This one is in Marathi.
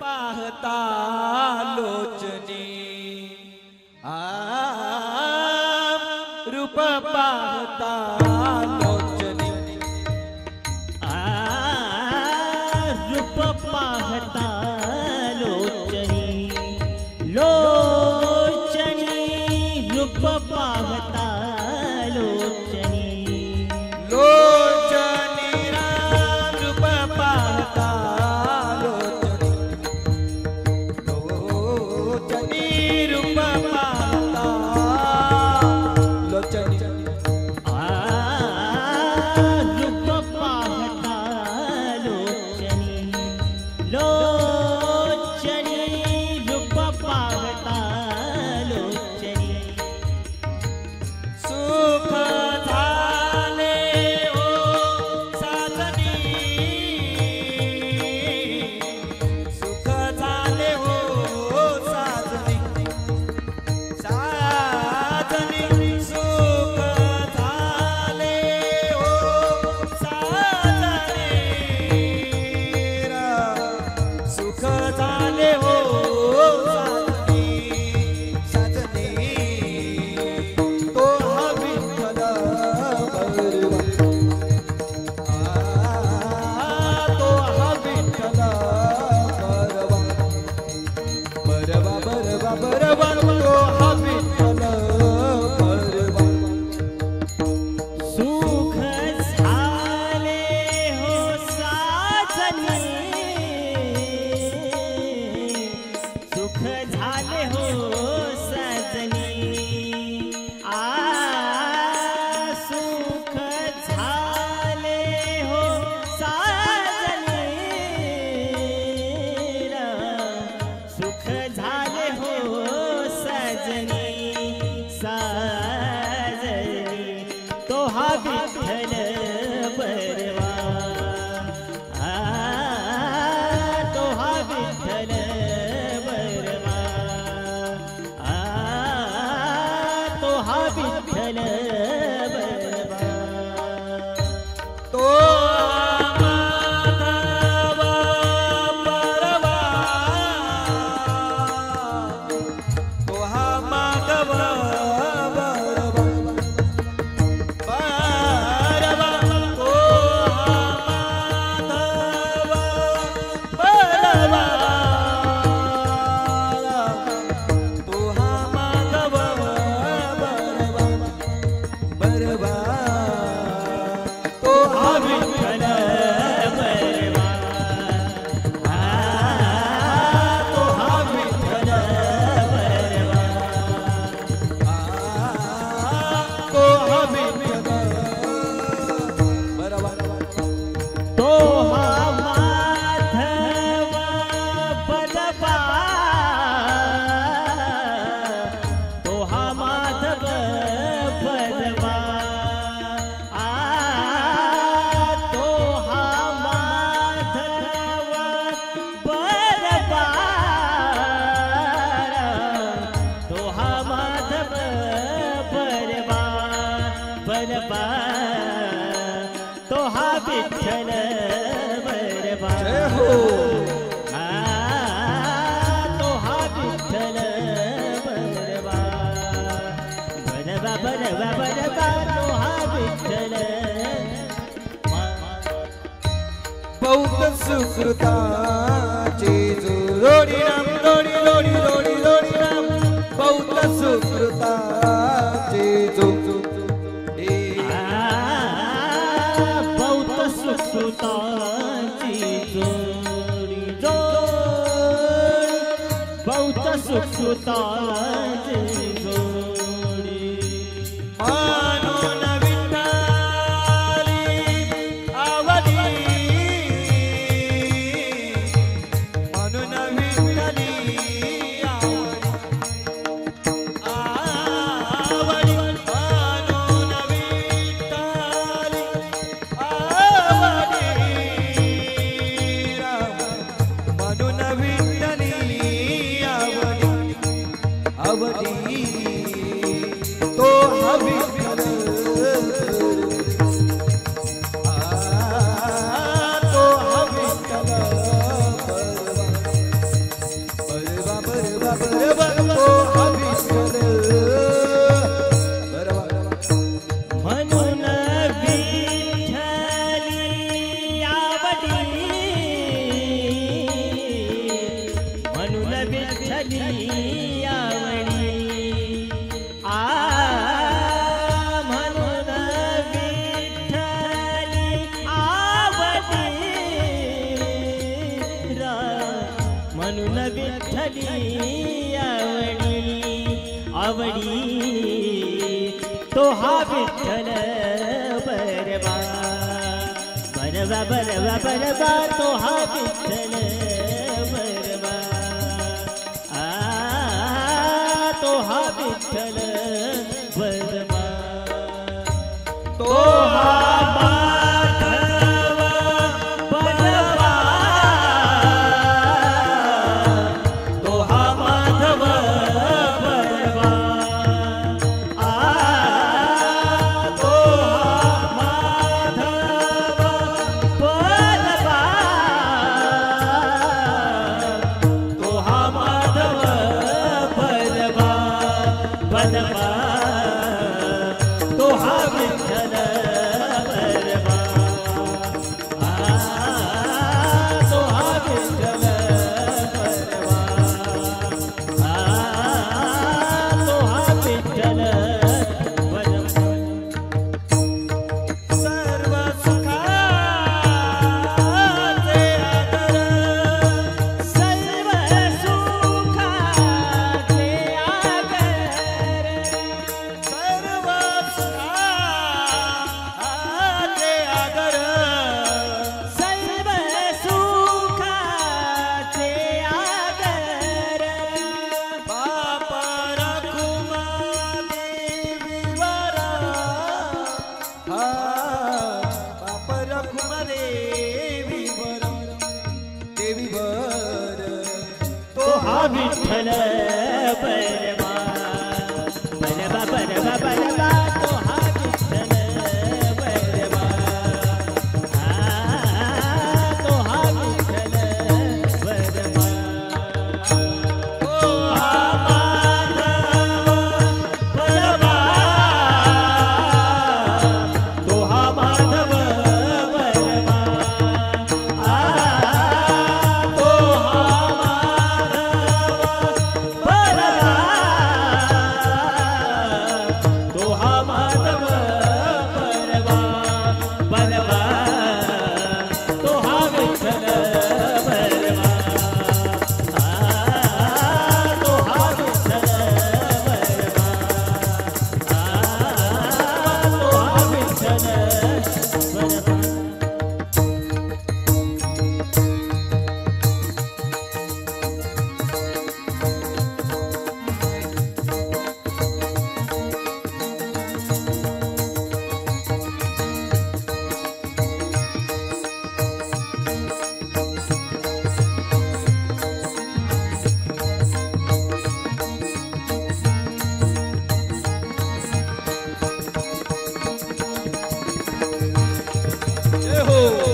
पाहता बरबा तो हा विठ्ठल बरबा. हो. हा तो हा विठ्ठल बरबा. बरबा बरबा बरबा तो हा विठ्ठल. बौद्ध सुकृता. बहु सुखुता Amém. हा विठ्ठल बरवा बरवा बरवा बरवा तो हा विठ्ठल बरवा आ तो हा विठ्ठल बरवा तो हा Bye. फल पर Oh.